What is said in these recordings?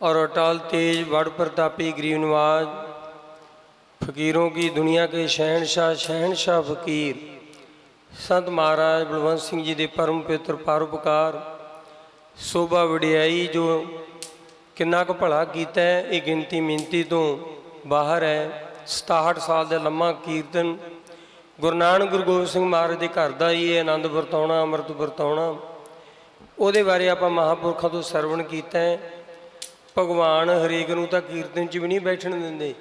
और अटल तेज बड़ प्रतापी गरीब नवाज फकीरों की दुनिया के शहनशाह शहनशाह फकीर संत महाराज बलवंत सिंह जी के परम पित्र परोपकार ਸੋਭਾ ਵਡਿਆਈ ਜੋ ਕਿੰਨਾ ਕੁ ਭਲਾ ਕੀਤਾ ਹੈ ਇਹ ਗਿਣਤੀ ਮਿੰਤੀ ਤੋਂ ਬਾਹਰ ਹੈ 67 ਸਾਲ ਦਾ ਲੰਮਾ ਕੀਰਤਨ ਗੁਰੂ ਨਾਨਕ ਗੁਰੂ ਗੋਬਿੰਦ ਸਿੰਘ ਮਹਾਰਾਜ ਦੇ ਘਰ ਦਾ ਹੀ ਇਹ ਆਨੰਦ ਵਰਤਾਉਣਾ ਅੰਮ੍ਰਿਤ ਵਰਤਾਉਣਾ ਉਹਦੇ ਬਾਰੇ ਆਪਾਂ ਮਹਾਪੁਰਖਾਂ ਤੋਂ ਸਰਵਣ ਕੀਤਾ ਹੈ ਭਗਵਾਨ ਹਰੇਕ ਨੂੰ ਤਾਂ ਕੀਰਤਨ 'ਚ ਵੀ ਨਹੀਂ ਬੈਠਣ ਦਿੰਦੇ।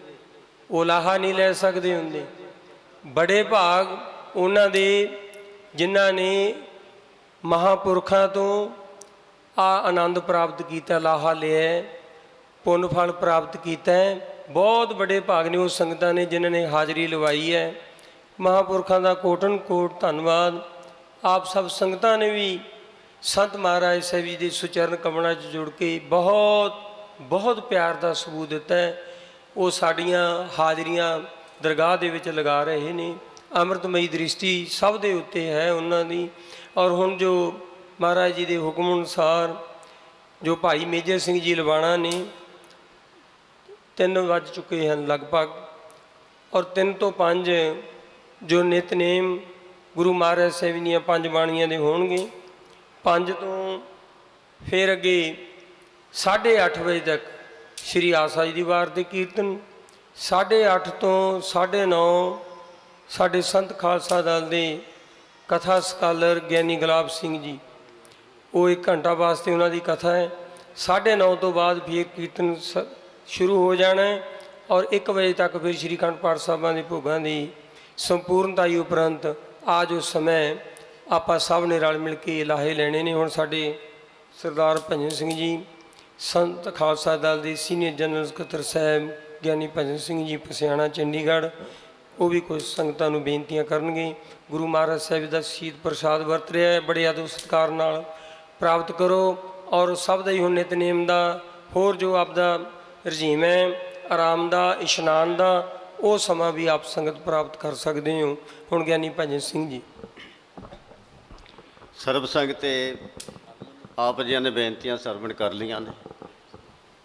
ਉਹ ਲਾਹਾ ਨਹੀਂ ਲੈ ਸਕਦੇ ਹੁੰਦੇ। ਬੜੇ ਭਾਗ ਉਹਨਾਂ ਦੇ ਜਿਨ੍ਹਾਂ ਨੇ ਮਹਾਪੁਰਖਾਂ ਤੋਂ ਆ ਆਨੰਦ ਪ੍ਰਾਪਤ ਕੀਤਾ, ਲਾਹਾ ਲਿਆ, ਪੁੰਨ ਫਲ ਪ੍ਰਾਪਤ ਕੀਤਾ। ਬਹੁਤ ਵੱਡੇ ਭਾਗ ਨੇ ਉਹ ਸੰਗਤਾਂ ਨੇ ਜਿਨ੍ਹਾਂ ਨੇ ਹਾਜ਼ਰੀ ਲਵਾਈ ਹੈ। ਮਹਾਪੁਰਖਾਂ ਦਾ ਕੋਟਨ ਕੋਟ ਧੰਨਵਾਦ। ਆਪ ਸਭ ਸੰਗਤਾਂ ਨੇ ਵੀ ਸੰਤ ਮਹਾਰਾਜ ਸਾਹਿਬ ਜੀ ਦੇ ਸੁਚਰਨ ਕਮਲਾਂ 'ਚ ਜੁੜ ਕੇ ਬਹੁਤ ਬਹੁਤ ਪਿਆਰ ਦਾ ਸਬੂਤ ਦਿੱਤਾ ਹੈ। ਉਹ ਸਾਡੀਆਂ ਹਾਜ਼ਰੀਆਂ ਦਰਗਾਹ ਦੇ ਵਿੱਚ ਲਗਾ ਰਹੇ ਨੇ। ਅੰਮ੍ਰਿਤਮਈ ਦ੍ਰਿਸ਼ਟੀ ਸਭ ਦੇ ਉੱਤੇ ਹੈ ਉਹਨਾਂ ਦੀ। ਔਰ ਹੁਣ ਜੋ ਮਹਾਰਾਜ ਜੀ ਦੇ ਹੁਕਮ ਅਨੁਸਾਰ ਜੋ ਭਾਈ ਮੇਜਰ ਸਿੰਘ ਜੀ ਲਵਾਣਾ ਨੇ, ਤਿੰਨ ਵੱਜ ਚੁੱਕੇ ਹਨ ਲਗਭਗ। ਔਰ ਤਿੰਨ ਤੋਂ ਪੰਜ ਜੋ ਨਿਤਨੇਮ ਗੁਰੂ ਮਹਾਰਾਜ ਸਾਹਿਬ ਦੀਆਂ ਪੰਜ ਬਾਣੀਆਂ ਦੇ ਹੋਣਗੇ। ਪੰਜ ਤੋਂ ਫਿਰ ਅੱਗੇ 8:30 ਵਜੇ ਤੱਕ ਸ਼੍ਰੀ ਆਸਾ ਜੀ ਦੀ ਵਾਰ ਦੇ ਕੀਰਤਨ 8:30 ਤੋਂ 9:30 ਸਾਡੇ ਸੰਤ ਖਾਲਸਾ ਦਲ ਦੇ ਕਥਾ ਸਕਾਲਰ ਗਿਆਨੀ ਗੁਲਾਬ ਸਿੰਘ ਜੀ। ਉਹ ਇੱਕ ਘੰਟਾ ਵਾਸਤੇ ਉਹਨਾਂ ਦੀ ਕਥਾ ਹੈ। 9:30 ਤੋਂ ਬਾਅਦ ਫਿਰ ਕੀਰਤਨ ਸ- ਸ਼ੁਰੂ ਹੋ ਜਾਣਾ ਹੈ ਔਰ 1 ਵਜੇ ਤੱਕ ਫਿਰ ਸ਼੍ਰੀ ਅਖੰਡ ਪਾਠ ਸਾਹਿਬਾਂ ਦੇ ਭੋਗਾਂ ਦੀ ਸੰਪੂਰਨਤਾਈ ਉਪਰੰਤ ਆ ਜੋ ਸਮੇਂ ਆਪਾਂ ਸਭ ਨੇ ਰਲ ਮਿਲ ਕੇ ਲਾਹੇ ਲੈਣੇ ਨੇ। ਹੁਣ ਸਾਡੇ ਸਰਦਾਰ ਭਜਨ ਸਿੰਘ ਜੀ ਸੰਤ ਖਾਲਸਾ ਦਲ ਦੇ ਸੀਨੀਅਰ ਜਨਰਲ ਸਕੱਤਰ ਸਾਹਿਬ ਗਿਆਨੀ ਭਜਨ ਸਿੰਘ ਜੀ ਪਸਿਆਣਾ, ਚੰਡੀਗੜ੍ਹ, ਉਹ ਵੀ ਕੁਝ ਸੰਗਤਾਂ ਨੂੰ ਬੇਨਤੀਆਂ ਕਰਨਗੇ। ਗੁਰੂ ਮਹਾਰਾਜ ਸਾਹਿਬ ਦਾ ਸ਼ਹੀਦ ਪ੍ਰਸਾਦ ਵਰਤ ਰਿਹਾ ਹੈ, ਬੜੇ ਆਦਰ ਸਤਿਕਾਰ ਨਾਲ ਪ੍ਰਾਪਤ ਕਰੋ ਔਰ ਸਭ ਦਾ ਹੀ ਹੁਣ ਨਿਤਨੇਮ ਦਾ, ਹੋਰ ਜੋ ਆਪਦਾ ਰਜੀਮ ਹੈ, ਆਰਾਮ ਦਾ, ਇਸ਼ਨਾਨ ਦਾ, ਉਹ ਸਮਾਂ ਵੀ ਆਪ ਸੰਗਤ ਪ੍ਰਾਪਤ ਕਰ ਸਕਦੇ ਹੋ। ਹੁਣ ਗਿਆਨੀ ਭਜਨ ਸਿੰਘ ਜੀ। ਸਰਬ ਸੰਗਤ ਤੇ ਆਪ ਜੀਆਂ ਨੇ ਬੇਨਤੀਆਂ ਸਰਵਣ ਕਰ ਲੀਆਂ ਨੇ।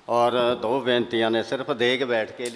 ਔਰ ਦੋ ਬੇਨਤੀਆਂ ਨੇ ਸਿਰਫ ਦੇਖ ਬੈਠ ਕੇ